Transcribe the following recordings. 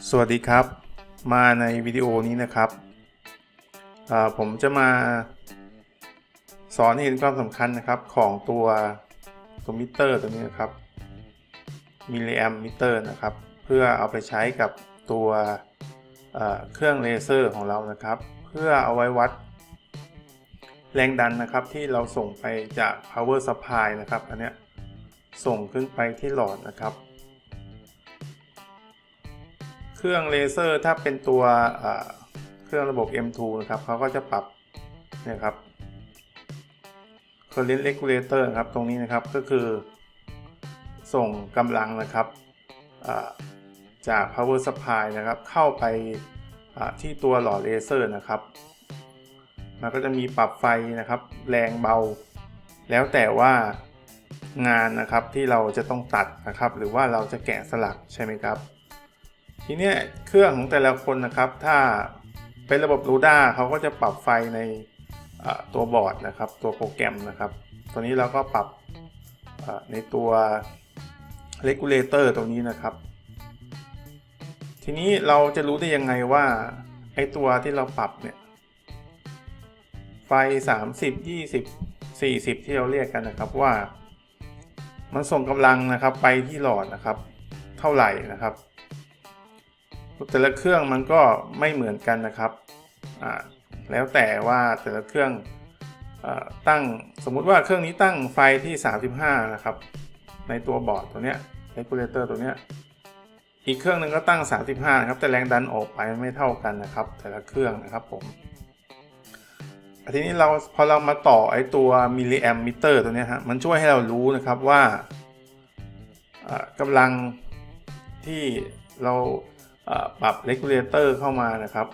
สวัสดีครับ มาในวิดีโอนี้นะครับ ผมจะมาสอนให้เห็นความสำคัญนะครับของตัวตัวมิเตอร์ตัวนี้นะครับมิลลิแอมมิเตอร์นะครับ เพื่อเอาไปใช้กับตัวเอ่อเครื่องเลเซอร์ของเรานะครับ เพื่อเอาไว้วัดแรงดันนะครับที่เราส่งไปจาก power supply นะครับอันเนี้ยส่งขึ้นไปที่หลอดนะครับ เครื่องเลเซอร์ถ้าเป็นตัวเครื่องระบบ M2 นะครับเขาก็จะปรับนี่ยครับ current regulator ครับตรงนี้นะครับก็คือ ส่งกำลังนะครับจาก power supply นะครับ เข้าไปที่ตัวหลอดเลเซอร์นะครับ มันก็จะมีปรับไฟนะครับ แรงเบา แล้วแต่ว่างานนะครับที่เราจะต้องตัดนะครับ หรือว่าเราจะแกะสลักใช่ไหมครับ ทีเนี้ยเครื่องของแต่ละคนนะครับ ถ้าเป็นระบบ LUDA เขาก็จะปรับไฟในตัวบอร์ดนะครับ ตัวโปรแกรมนะครับ ตัวนี้เราก็ปรับในตัว regulator ตรงนี้นะครับ ทีนี้เราจะรู้ได้ยังไงว่าไอตัวที่เราปรับเนี่ย ไฟ 30 20 40 ที่เราเรียกกันนะครับว่า มันส่งกำลังนะครับไปที่หลอดนะครับ เท่าไหร่นะครับ แต่ละเครื่องมันก็ไม่เหมือนกันนะครับแล้วแต่ว่าแต่ละเครื่องอตั้งสมมุติว่าเครื่องนี้ตั้งไฟที่ 35 นะครับ ในตัวบอร์ดตัวเนี้ย regulator ตัวเนี้ยอีกเครื่องหนึ่งก็ตั้ง 35 นะครับ แต่แรงดันออกไปไม่เท่ากันนะครับ แต่ละเครื่องนะครับผมทีนี้เราพอเรามาต่อไอตัวมิลลิแอมมิเตอร์ตัวเนี้ยฮะมันช่วยให้เรารู้นะครับว่ากำลังที่เรา ปรับเลกูเลเตอร์เข้ามานะครับ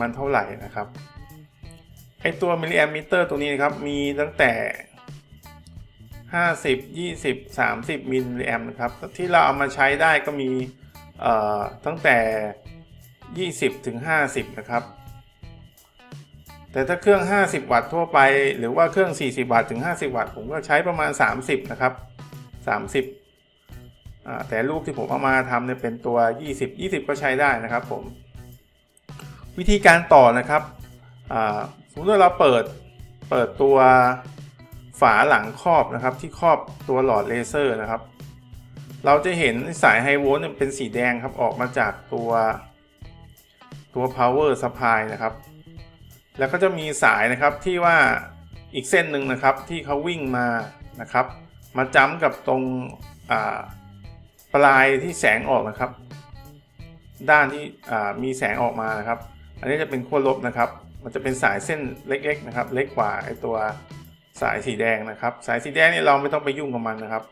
มันเท่าไหร่นะครับไอตัวมิลลิแอมมิเตอร์ตัวนี้นะครับ มีตั้งแต่ 50 20 30 มิลลิแอมนะครับ ที่เราเอามาใช้ได้ก็มีตั้งแต่ 20 ถึง 50 นะครับ แต่ถ้าเครื่อง 50 วัตต์ทั่วไป หรือว่าเครื่อง 40 วัตต์ถึง 50 วัตต์ผมก็ใช้ประมาณ 30 นะครับ 30 แต่รูปที่ผมเอามาทำเนี่ยเป็นตัว 20 20 ก็ใช้ได้นะครับผม วิธีการต่อนะครับสมมติว่าเราเปิดเปิดตัวฝาหลังครอบนะครับ ที่ครอบตัวหลอดเลเซอร์นะครับ เราจะเห็นสายไฮโวลต์เนี่ยเป็นสีแดงครับออกมาจากตัวตัว power supply นะครับ แล้วก็จะมีสายนะครับที่ว่าอีกเส้นหนึ่งนะครับที่เขาวิ่งมานะครับ มาจ้ำกับตรงอ่า ปลายที่แสงออกนะครับ ด้านที่มีแสงออกมานะครับ อันนี้จะเป็นขั้วลบนะครับ มันจะเป็นสายเส้นเล็กๆนะครับ เล็กกว่าไอตัวสายสีแดงนะครับ สายสีแดงเนี่ยเราไม่ต้องไปยุ่งกับมันนะครับ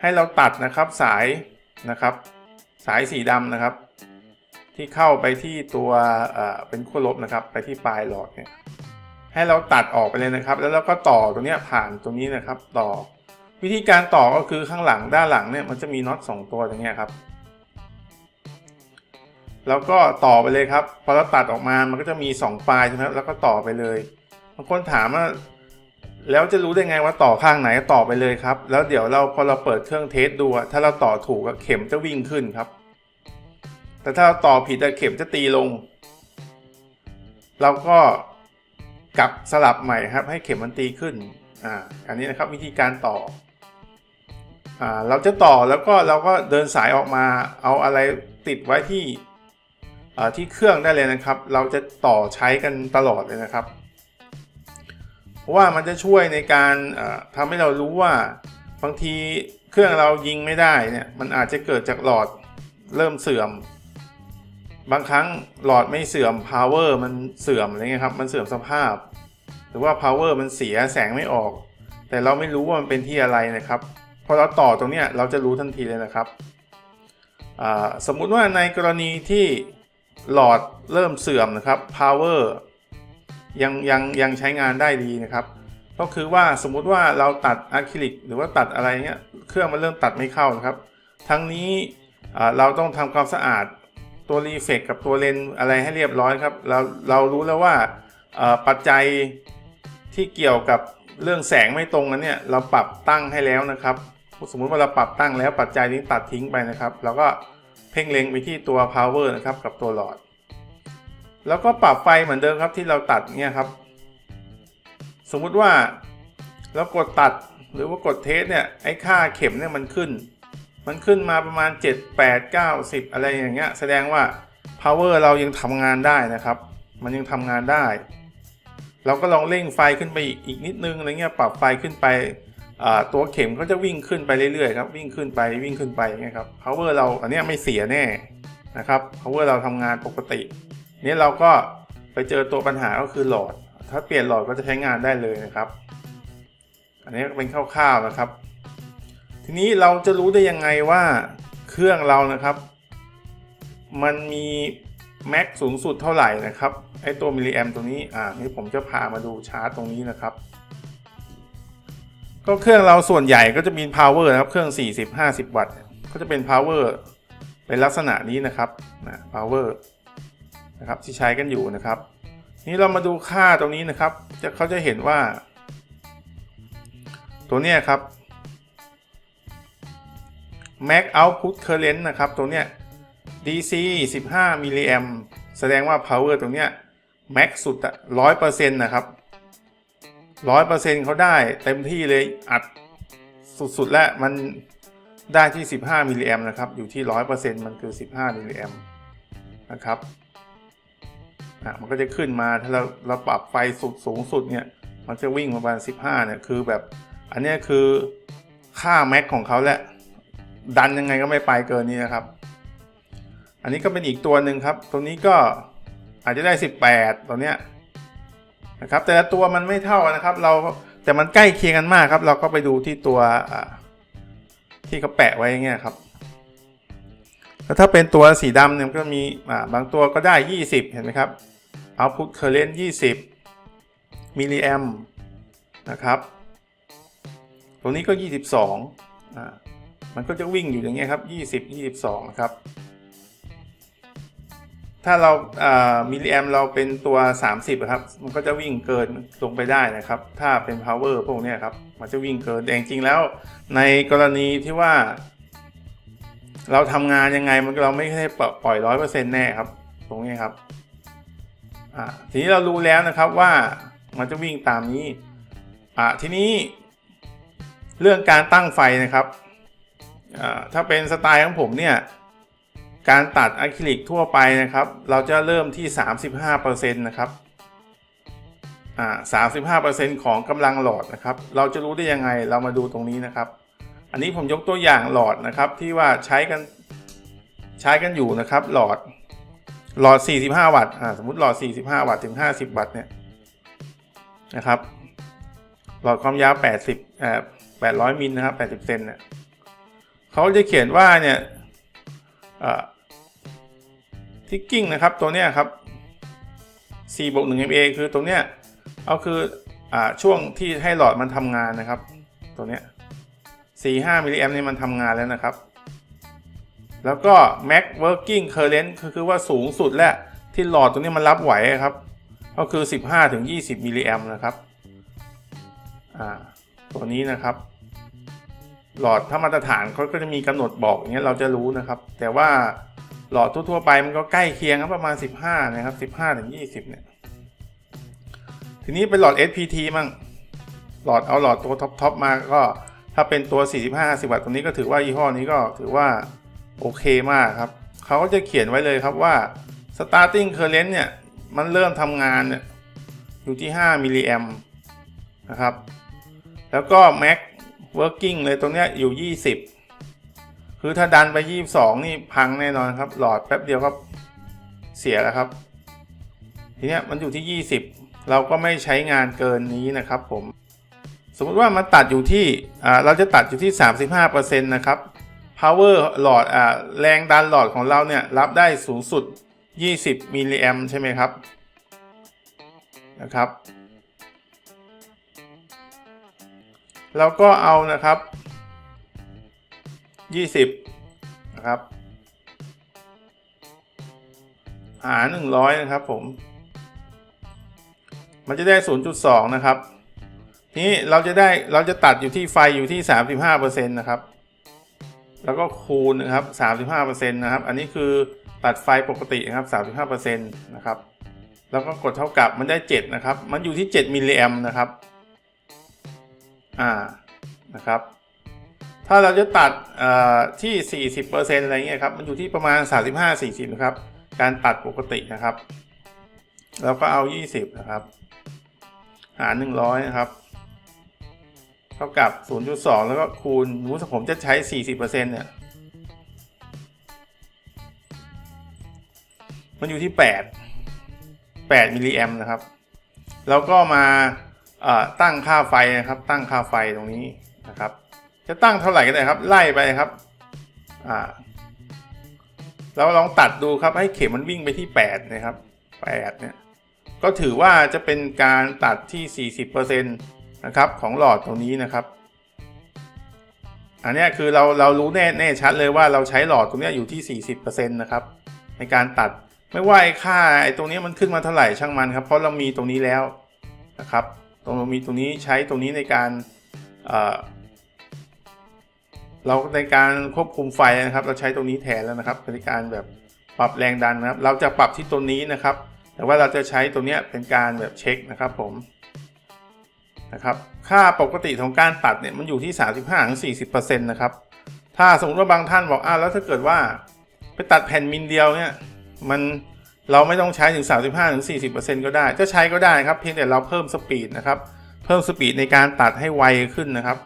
ให้เราตัดนะครับสายนะครับ สายสีดำนะครับ ที่เข้าไปที่ตัวเป็นขั้วลบนะครับ ไปที่ปลายหลอดเนี่ยให้เราตัดออกไปเลยนะครับ แล้วเราก็ต่อตรงนี้ผ่านตรงนี้นะครับ ต่อ วิธีการต่อก็คือข้างหลังด้านหลังเนี่ยมันจะมีน็อตสองตัวตรงเนี้ยครับ แล้วก็ต่อไปเลยครับ พอเราตัดออกมามันก็จะมี 2 ปลายใช่ไหมครับแล้วก็ต่อไปเลยบางคนถามว่าแล้วจะรู้ได้ไงว่าต่อข้างไหนต่อไปเลยครับ แล้วเดี๋ยวเราพอเราเปิดเครื่องเทสดูถ้าเราต่อถูกเข็มจะวิ่งขึ้นครับ แต่ถ้าเราต่อผิดเข็มจะตีลง เราก็กลับสลับใหม่ครับ ให้เข็มมันตีขึ้นอ่าอันนี้นะครับวิธีการต่อ อ่าเราจะต่อแล้วก็เราก็เดินสายออกมาเอาอะไรติดไว้ที่ที่เครื่องได้เลยนะครับ เราจะต่อใช้กันตลอดเลยนะครับ เพราะว่ามันจะช่วยในการทำให้เรารู้ว่าบางทีเครื่องเรายิงไม่ได้เนี่ยมันอาจจะเกิดจากหลอดเริ่มเสื่อม บางครั้งหลอดไม่เสื่อม power มันเสื่อมอะไรเงี้ยครับมันเสื่อมสภาพ หรือว่า power มันเสียแสงไม่ออก แต่เราไม่รู้ว่ามันเป็นที่อะไรนะครับ อเราต่อตรงนี้เราจะรู้ทันทีเลยนะครับ สมมุติว่าในกรณีที่หลอดเริ่มเสื่อมนะครับ power ยังยังยังใช้งานได้ดีนะครับ ก็คือว่าสมมุติว่าเราตัดอะคริลิกหรือว่าตัดอะไรเงี้ยเครื่องมันเริ่มตัดไม่เข้านะครับ ทั้งนี้เราต้องทำความสะอาดตัวรีเฟกกับตัวเลนส์อะไรให้เรียบร้อยครับ เราเรารู้แล้วว่าปัจจัยที่เกี่ยวกับเรื่องแสงไม่ตรงนั้นเนี่ยเราปรับตั้งให้แล้วนะครับ สมมุติว่าเราปรับตั้งแล้วปัจจัยนี้ตัดทิ้งไปนะครับแล้วก็เพ่งเล็งไปที่ตัว power นะครับกับตัวหลอด แล้วก็ปรับไฟเหมือนเดิมครับที่เราตัดเนี่ยครับ สมมุติว่าเรากดตัดหรือว่ากดเทสเนี่ยไอ้ค่าเข็มเนี่ยมันขึ้น มันขึ้นมาประมาณ 7 8 9 10 อะไรอย่างเงี้ยแสดงว่า power เรายังทำงานได้นะครับ มันยังทำงานได้ เราก็ลองเร่งไฟขึ้นไปอีกอีกนิดนึงอะไรเงี้ยปรับไฟขึ้นไป ตัวเข็มก็จะวิ่งขึ้นไปเรื่อยๆครับวิ่งขึ้นไปวิ่งขึ้นไปอย่างเงี้ยครับ power เราอันนี้ไม่เสียแน่นะครับ power เราทำงานปกติ นี้เราก็ไปเจอตัวปัญหาก็คือหลอด ถ้าเปลี่ยนหลอดก็จะใช้งานได้เลยนะครับ อันนี้เป็นคร่าวๆนะครับ ทีนี้เราจะรู้ได้ยังไงว่าเครื่องเรานะครับ มันมีแม็กสูงสุดเท่าไหร่นะครับไอตัวมิลลิแอมตรงนี้อ่านี่ผมจะพามาดูชาร์ตตรงนี้นะครับ ก็เครื่องเราส่วนใหญ่ก็จะมี power นะครับ เครื่อง 40-50 วัตต์ ก็จะเป็น power เป็นลักษณะนี้นะครับนะ power นะครับที่ใช้กันอยู่นะครับ นี่เรามาดูค่าตรงนี้นะครับจะเขาจะเห็นว่า ตัวเนี้ยครับ max output current นะครับ ตัวเนี้ย DC 15มิลลิแอมแสดงว่า power ตรงเนี้ย max สุดอะ100%นะครับ 100%เปอร์เซ็นต์เขาได้เต็มที่เลยอัดสุดๆ แล้วมันได้ที่ 15 มิลลิแอมนะครับ อยู่ที่ 100%มันคือ 15 มิลลิแอมนะครับอะมันก็จะขึ้นมาถ้าเราเราปรับไฟสุดสูงสุดเนี่ย มันจะวิ่งประมาณ 15 เนี่ย คือแบบ อันนี้คือค่าแม็กของเขาแหละ ดันยังไงก็ไม่ไปเกินนี้นะครับ อันนี้ก็เป็นอีกตัวหนึ่งครับ ตัวนี้ก็อาจจะได้ 18 ตัวเนี้ย นะครับแต่ละตัวมันไม่เท่ากันนะครับ เราแต่มันใกล้เคียงกันมากครับ เราก็ไปดูที่ตัวที่เขาแปะไว้เงี้ยครับแล้วถ้าเป็นตัวสีดำเนี่ยก็มีบางตัวก็ได้ 20 เห็นไหมครับ output current 20 มิลลิแอมนะครับ ตรงนี้ก็ 22อ่ามันก็จะวิ่งอยู่อย่างเงี้ยครับ 20 22นะครับ ถ้าเรามิลลิแอมเราเป็นตัว 30ครับ มันก็จะวิ่งเกินลงไปได้นะครับ ถ้าเป็น power พวกนี้ครับ มันจะวิ่งเกิน แต่จริงๆแล้ว ในกรณีที่ว่า เราทำงานยังไงมันเราไม่ได้ปล่อยร้อยเปอร์เซ็นต์แน่ครับ ตรงนี้ครับทีนี้เรารู้แล้วนะครับว่ามันจะวิ่งตามนี้ทีนี้เรื่องการตั้งไฟนะครับถ้าเป็นสไตล์ของผมเนี่ย การตัดอะคริลิกทั่วไปนะครับ เราจะเริ่มที่ 35%นะครับอ่า35%ของกำลังหลอดนะครับ เราจะรู้ได้ยังไงเรามาดูตรงนี้นะครับ อันนี้ผมยกตัวอย่างหลอดนะครับที่ว่าใช้กันใช้กันอยู่นะครับหลอดหลอด 45 วัตต์อ่าสมมติหลอด 45 วัตต์ถึง 50 วัตต์เนี่ยนะครับ หลอดความยาว 80อ่า800มิลนะครับ 80 เซนเนี่ยเขาจะเขียนว่าเนี่ย ทิกกิ้งนะครับตัวเนี้ยครับ4บวก1 MA คือตรงเนี้ยเอาคืออช่วงที่ให้หลอดมันทำงานนะครับ ตัวเนี้ย4-5มิลลิแอมนี่มันทำงานแล้วนะครับ แล้วก็ max working current คือคือว่าสูงสุดและที่หลอดตัวนี้มันรับไหวครับ ก็คือ 15-20มิลลิแอมนะครับตัวนี้นะครับ หลอดถ้ามาตรฐานเขาก็จะมีกำหนดบอกอย่างเงี้ยเราจะรู้นะครับ แต่ว่าหลอดทั่วๆไปมันก็ใกล้เคียงครับประมาณ 15 นะครับ 15-20 เนี่ย ทีนี้เป็นหลอด SPT มั่งหลอดเอาหลอดตัวท็อปๆมาก็ถ้าเป็นตัว 45-50วัตต์ตัวนี้ก็ถือว่ายี่ห้อนี้ก็ถือว่าโอเคมากครับเขาก็จะเขียนไว้เลยครับว่า starting current เนี่ย มันเริ่มทำงานเนี่ยอยู่ที่ 5 มิลลิแอมนะครับ แล้วก็ max working เลยตรงเนี้ยอยู่ 20 คือถ้าดันไป 22 นี่พังแน่นอนครับ หลอดแป๊บเดียวครับเสียแล้วครับ ทีเนี้ยมันอยู่ที่ 20 เราก็ไม่ใช้งานเกินนี้นะครับผม สมมติว่ามันตัดอยู่ที่อ่าเราจะตัดอยู่ที่ 35%นะครับ power หลอดอ่าแรงดันหลอดของเราเนี่ยรับได้สูงสุด 20มิลลิแอมใช่ไหมครับนะครับ เราก็เอานะครับ 20 นะครับ หาร 100 นะครับผม มันจะได้ 0.2 นะครับ ทีนี้เราจะได้เราจะตัดอยู่ที่ไฟอยู่ที่ 35%นะครับ แล้วก็คูณนะครับ 35%นะครับ อันนี้คือตัดไฟปกตินะครับ 35%นะครับ แล้วก็กดเท่ากับมันได้ 7 นะครับ มันอยู่ที่ 7 มิลลิแอมนะครับ อ่านะครับ ถ้าเราจะตัดเอ่อที่ 40%อะไรเงี้ยครับ มันอยู่ที่ประมาณ 35-40 นะครับ การตัดปกตินะครับ แล้วก็เอา 20 นะครับ หาร 100 นะครับ เท่ากับ 0.2 แล้วก็คูณรู้สึกผมจะใช้ 40%เนี่ย มันอยู่ที่ 8 8มิลลิแอมนะครับ แล้วก็มา ตั้งค่าไฟนะครับ ตั้งค่าไฟตรงนี้นะครับ จะตั้งเท่าไหร่ก็ได้ครับ ไล่ไปครับเราลองตัดดูครับให้เข็มมันวิ่งไปที่ 8 นะครับ 8 เนี่ย ก็ถือว่าจะเป็นการตัดที่ 40%นะครับของหลอดตรงนี้นะครับ อันนี้คือเราเรารู้แน่แน่ชัดเลยว่าเราใช้หลอดตรงนี้อยู่ที่ 40%นะครับในการตัดไม่ว่าไอ้ค่าไอ้ตรงนี้มันขึ้นมาเท่าไหร่ช่างมันครับ เพราะเรามีตรงนี้แล้วนะครับ ตรงมีตรงนี้ใช้ตรงนี้ในการเเราในการควบคุมไฟนะครับ เราใช้ตรงนี้แทนแล้วนะครับในการแบบปรับแรงดันนะครับ เราจะปรับที่ตัวนี้นะครับ แต่ว่าเราจะใช้ตัวเนี้ยเป็นการแบบเช็คนะครับผมนะครับ ค่าปกติของการตัดเนี่ยมันอยู่ที่ 35-40%นะครับ ถ้าสมมติว่าบางท่านบอกอ้าวแล้วถ้าเกิดว่าไปตัดแผ่นมิลเดียวเนี่ยมัน เราไม่ต้องใช้ถึง 35-40%ก็ได้ จะใช้ก็ได้ครับ เพียงแต่เราเพิ่มสปีดนะครับ เพิ่มสปีดในการตัดให้ไวขึ้นนะครับ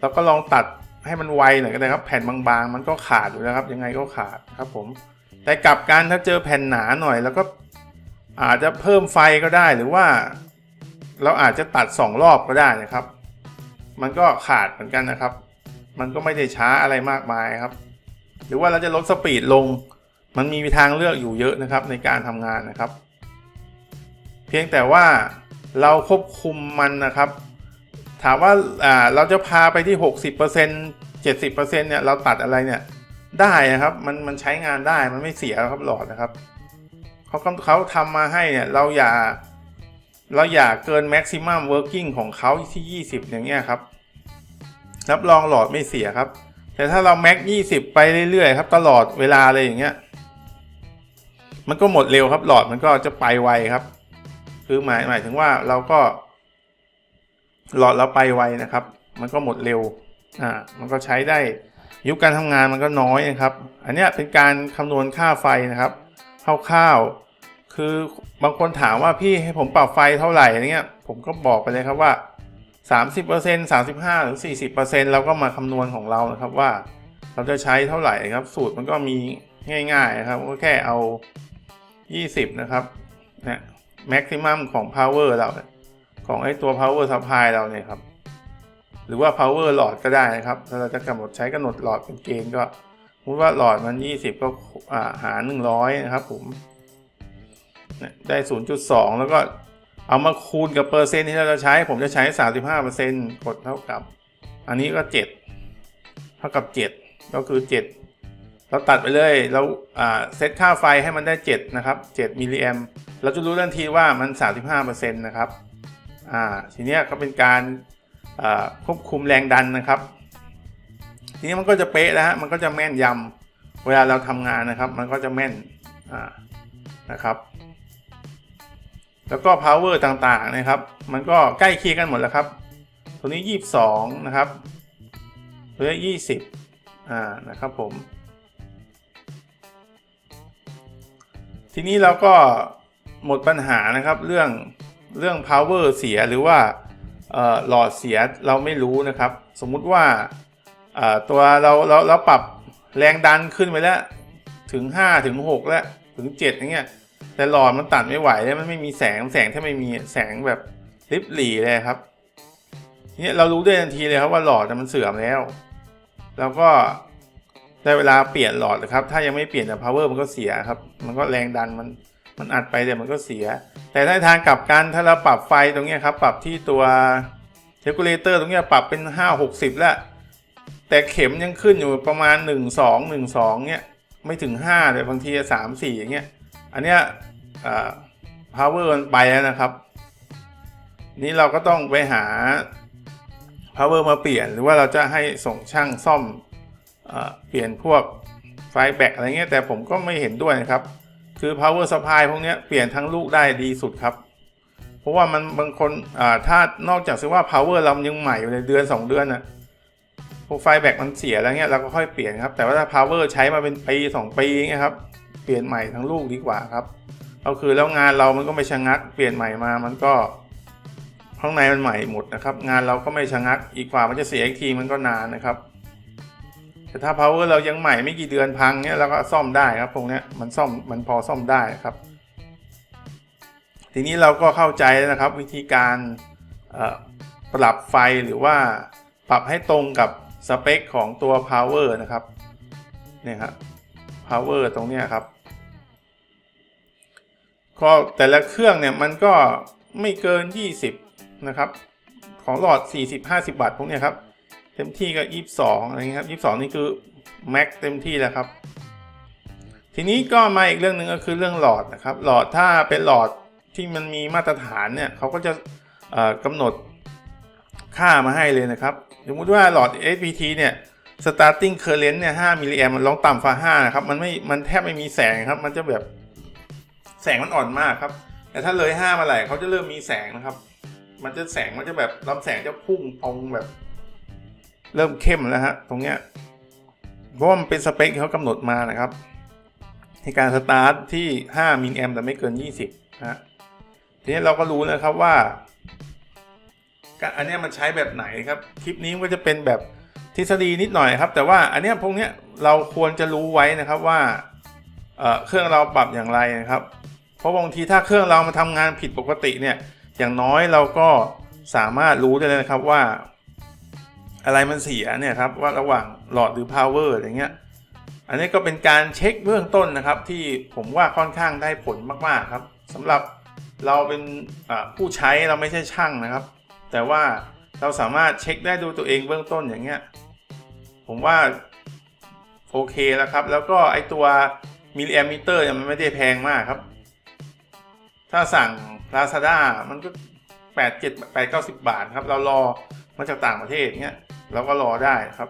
แล้วก็ลองตัดให้มันไวหน่อยก็ได้ครับ แผ่นบางๆ มันก็ขาดอยู่แล้วครับ ยังไงก็ขาดครับผม แต่กลับกันถ้าเจอแผ่นหนาหน่อย แล้วก็อาจจะเพิ่มไฟก็ได้หรือว่า เราอาจจะตัด 2 รอบก็ได้นะครับ มันก็ขาดเหมือนกันนะครับ มันก็ไม่ได้ช้าอะไรมากมายครับ หรือว่าเราจะลดสปีดลง มันมีทางเลือกอยู่เยอะนะครับในการทำงานนะครับ เพียงแต่ว่าเราควบคุมมันนะครับ ถามว่าเราจะพาไปที่ 60% 70%เนี่ยเราตัดอะไรเนี่ยได้นะครับมันมันใช้งานได้มันไม่เสียครับหลอดนะครับเขาเขาทำมาให้เนี่ยเราอย่าเราอย่าเกิน maximum working ของเขาที่ 20 อย่างเงี้ยครับรับรองหลอดไม่เสียครับ แต่ถ้าเรา max 20 ไปเรื่อยๆครับตลอดเวลาเลยอย่างเงี้ย มันก็หมดเร็วครับ หลอดมันก็จะไปไวครับ คือหมายหมายถึงว่าเราก็ หลอดเราไปไวนะครับ มันก็หมดเร็วอ่ามันก็ใช้ได้ยุคการทำงานมันก็น้อยนะครับ อันนี้เป็นการคำนวณค่าไฟนะครับคร่าวๆคือบางคนถามว่าพี่ให้ผมปรับไฟเท่าไหร่เงี้ย ผมก็บอกไปเลยครับว่า 30% 35หรือ40%เราก็มาคำนวณของเรานะครับว่า เราจะใช้เท่าไหร่ครับ สูตรมันก็มีง่ายๆนะครับก็แค่เอา 20 นะครับนะ maximum ของ power เราเนี่ยของไอ้ตัว power supply เราเนี่ยครับ หรือว่า power หลอดก็ได้นะครับ ถ้าเราจะกำหนดใช้กำหนดหลอดเป็นเกณฑ์ก็สมมติว่าหลอดมัน 20 ก็อ่าหาร 100 นะครับผมได้ 0.2 แล้วก็เอามาคูณกับเปอร์เซ็นต์ที่เราจะใช้ ผมจะใช้ 35%กดเท่ากับ อันนี้ก็ 7 เท่ากับ 7 ก็คือ 7 เราตัดไปเลยเราเซตค่าไฟให้มันได้ 7 นะครับ 7 มิลลิแอมเราจะรู้ทันทีว่ามัน 35%นะครับอ่าทีนี้ก็เป็นการควบคุมแรงดันนะครับ ทีนี้มันก็จะเป๊ะแล้วฮะมันก็จะแม่นยำเวลาเราทำงานนะครับ มันก็จะแม่นอ่านะครับ แล้วก็ power ต่างๆนะครับ มันก็ใกล้เคียงกันหมดแล้วครับ ตัวนี้ 22 นะครับตัวนี้ 20อ่านะครับผม ทีนี้เราก็หมดปัญหานะครับเรื่องเรื่อง power เสียหรือว่าหลอดเสียเราไม่รู้นะครับ สมมุติว่าตัวเราเราเราปรับแรงดันขึ้นไปแล้ว ถึง 5 ถึง 6 แล้ว ถึง 7 อย่างเงี้ยแต่หลอดมันตัดไม่ไหวแล้วมันไม่มีแสงแสงถ้าไม่มีแสงแบบริบหรี่เลยครับเนี่ยเรารู้ได้ทันทีเลยครับว่าหลอดมันเสื่อมแล้ว แล้วก็ ได้เวลาเปลี่ยนหลอดนะครับ ถ้ายังไม่เปลี่ยนแต่ power มันก็เสียครับ มันก็แรงดันมันมันอัดไปแต่มันก็เสีย แต่ถ้าทางกลับกันถ้าเราปรับไฟตรงนี้ครับ ปรับที่ตัว regulator ตรงนี้ปรับเป็น 5 60 แล้ว แต่เข็มยังขึ้นอยู่ประมาณ 1 2 1 2เนี่ยไม่ถึง 5 เลยบางที 3 4 อย่างเงี้ย อันเนี้ย power มันไปแล้วนะครับ นี่เราก็ต้องไปหา power มาเปลี่ยน หรือว่าเราจะให้ส่งช่างซ่อม เปลี่ยนพวกไฟแบตอะไรเงี้ยแต่ผมก็ไม่เห็นด้วยนะครับ คือ power supply พวกเนี้ยเปลี่ยนทั้งลูกได้ดีสุดครับ เพราะว่ามันบางคนถ้านอกจากซื้อว่า power เรายังใหม่อยู่เลยเดือน 2 เดือนนะพวกไฟแบตมันเสียแล้วเงี้ยเราก็ค่อยเปลี่ยนครับ แต่ว่าถ้า power ใช้มาเป็นปี 2 ปีเงี้ยครับเปลี่ยนใหม่ทั้งลูกดีกว่าครับก็คือแล้วงานเรามันก็ไม่ชะงัก เปลี่ยนใหม่มามันก็ข้างในมันใหม่หมดนะครับ งานเราก็ไม่ชะงัก อีกกว่ามันจะเสียอีกทีมันก็นานนะครับ แต่ถ้า power เรายังใหม่ไม่กี่เดือนพังเนี้ยเราก็ซ่อมได้ครับพวกนี้มันซ่อมมันพอซ่อมได้ครับ ทีนี้เราก็เข้าใจแล้วนะครับ วิธีการปรับไฟหรือว่าปรับให้ตรงกับสเปคของตัว power นะครับเนี่ยครับ power ตรงเนี้ยครับก็แต่ละเครื่องเนี่ยมันก็ไม่เกิน 20 นะครับ ของหลอด 40-50 วัตต์พวกเนี้ยครับ เต็มที่ก็22อะไรเงี้ยครับ22นี่คือแม็กเต็มที่แล้วครับ ทีนี้ก็มาอีกเรื่องหนึ่งก็คือเรื่องหลอดนะครับ หลอดถ้าเป็นหลอดที่มันมีมาตรฐานเนี่ยเขาก็จะเอ่อกำหนดค่ามาให้เลยนะครับสมมติว่าหลอด SPT เนี่ย starting current เนี่ย5มิลลิแอมมันลองต่ำฟ้า5นะครับ มันไม่ มันแทบไม่มีแสงครับ มันจะแบบแสงมันอ่อนมากครับ แต่ถ้าเลย5มาไหร่เขาจะเริ่มมีแสงนะครับ มันจะแสงมันจะแบบลำแสงจะพุ่งตรงแบบ เริ่มเข้มแล้วฮะตรงเนี้ยเพราะมันเป็นสเปคที่เขากำหนดมานะครับ ในการสตาร์ทที่ 5 มิลแอมแต่ไม่เกิน 20นะฮะทีนี้เราก็รู้แล้วครับว่าการอันเนี้ยมันใช้แบบไหนครับ คลิปนี้ก็จะเป็นแบบทฤษฎีนิดหน่อยครับ แต่ว่าอันเนี้ยพวกเนี้ยเราควรจะรู้ไว้นะครับว่าเเครื่องเราปรับอย่างไรนะครับ เพราะบางทีถ้าเครื่องเรามาทำงานผิดปกติเนี่ย อย่างน้อยเราก็สามารถรู้ได้เลยนะครับว่า อะไรมันเสียเนี่ยครับว่าระหว่างหลอดหรือ power อย่างเงี้ยอันนี้ก็เป็นการเช็คเบื้องต้นนะครับ ที่ผมว่าค่อนข้างได้ผลมากๆครับสำหรับเราเป็นผู้ใช้เราไม่ใช่ช่างนะครับ แต่ว่าเราสามารถเช็คได้ดูตัวเองเบื้องต้นอย่างเงี้ยผมว่าโอเคแล้วครับ แล้วก็ไอตัวมิลลิแอมมิเตอร์เนี่ยมันไม่ได้แพงมากครับ ถ้าสั่ง Lazada มันก็แปดเจ็ดแปดเก้าสิบบาทครับ เรารอมาจากต่างประเทศเงี้ย เราก็รอได้ครับ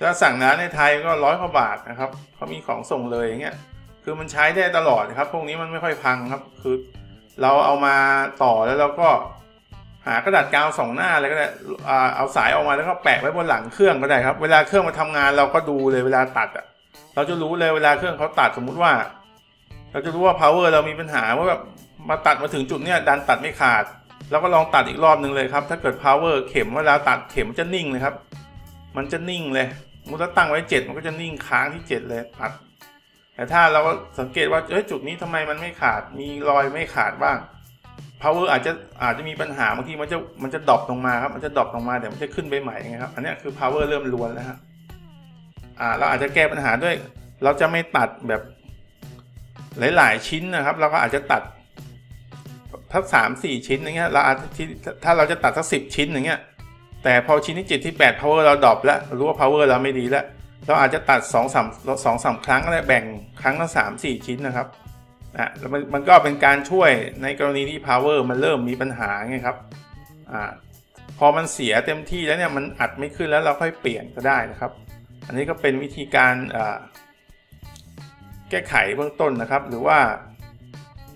ถ้าสั่งร้านในไทยก็ร้อยกว่าบาทนะครับเขามีของส่งเลยอย่างเงี้ยคือมันใช้ได้ตลอดครับ พวกนี้มันไม่ค่อยพังครับ คือเราเอามาต่อแล้วเราก็หากระดาษกาวสองหน้าอะไรก็ได้เอาสายออกมาแล้วก็แปะไว้บนหลังเครื่องก็ได้ครับ เวลาเครื่องมาทำงานเราก็ดูเลยเวลาตัดอะ เราจะรู้เลยเวลาเครื่องเขาตัดสมมุติว่า เราจะรู้ว่า power เรามีปัญหาว่าแบบมาตัดมาถึงจุดเนี้ยดันตัดไม่ขาด เราก็ลองตัดอีกรอบหนึ่งเลยครับ ถ้าเกิด power เข็มเวลาตัดเข็มจะนิ่งเลยครับ มันจะนิ่งเลยมุติตั้งไว้เจ็ดมันก็จะนิ่งค้างที่เจ็ดเลยตัด แต่ถ้าเราสังเกตว่าเอ้ยจุดนี้ทำไมมันไม่ขาด มีรอยไม่ขาดบ้าง power อาจจะอาจจะมีปัญหาบางทีมันจะมันจะดรอปลงมาครับ มันจะดรอปลงมาเดี๋ยวมันจะขึ้นไปใหม่ไงครับ อันนี้คือ power เริ่มล้วนแล้วฮะอ่าเราอาจจะแก้ปัญหาด้วย เราจะไม่ตัดแบบหลาย ๆ ชิ้นนะครับ เราก็อาจจะตัด ทักสามสี่ชิ้นอย่างเงี้ยเราอาจจะที่ถ้าเราจะตัดสักสิบชิ้นอย่างเงี้ยแต่พอชิ้นที่เจ็ดที่แปด power เราดรอปแล้วรู้ว่า power เราไม่ดีแล้ว เราอาจจะตัด2องสามสองสามครั้งก็ได้แบ่งครั้งละสามสี่ชิ้นนะครับอะแล้วมันมันก็เป็นการช่วยในกรณีที่ power มันเริ่มมีปัญหาไงครับอ่าพอมันเสียเต็มที่แล้วเนี่ยมันอัดไม่ขึ้นแล้วเราค่อยเปลี่ยนก็ได้นะครับ อันนี้ก็เป็นวิธีการแก้ไขเบื้องต้นนะครับ หรือว่า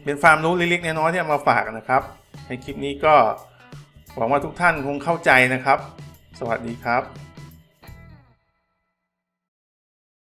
เป็นความรู้เล็กๆน้อยๆที่เอามาฝากนะครับ ในคลิปนี้ก็หวังว่าทุกท่านคงเข้าใจนะครับ สวัสดีครับ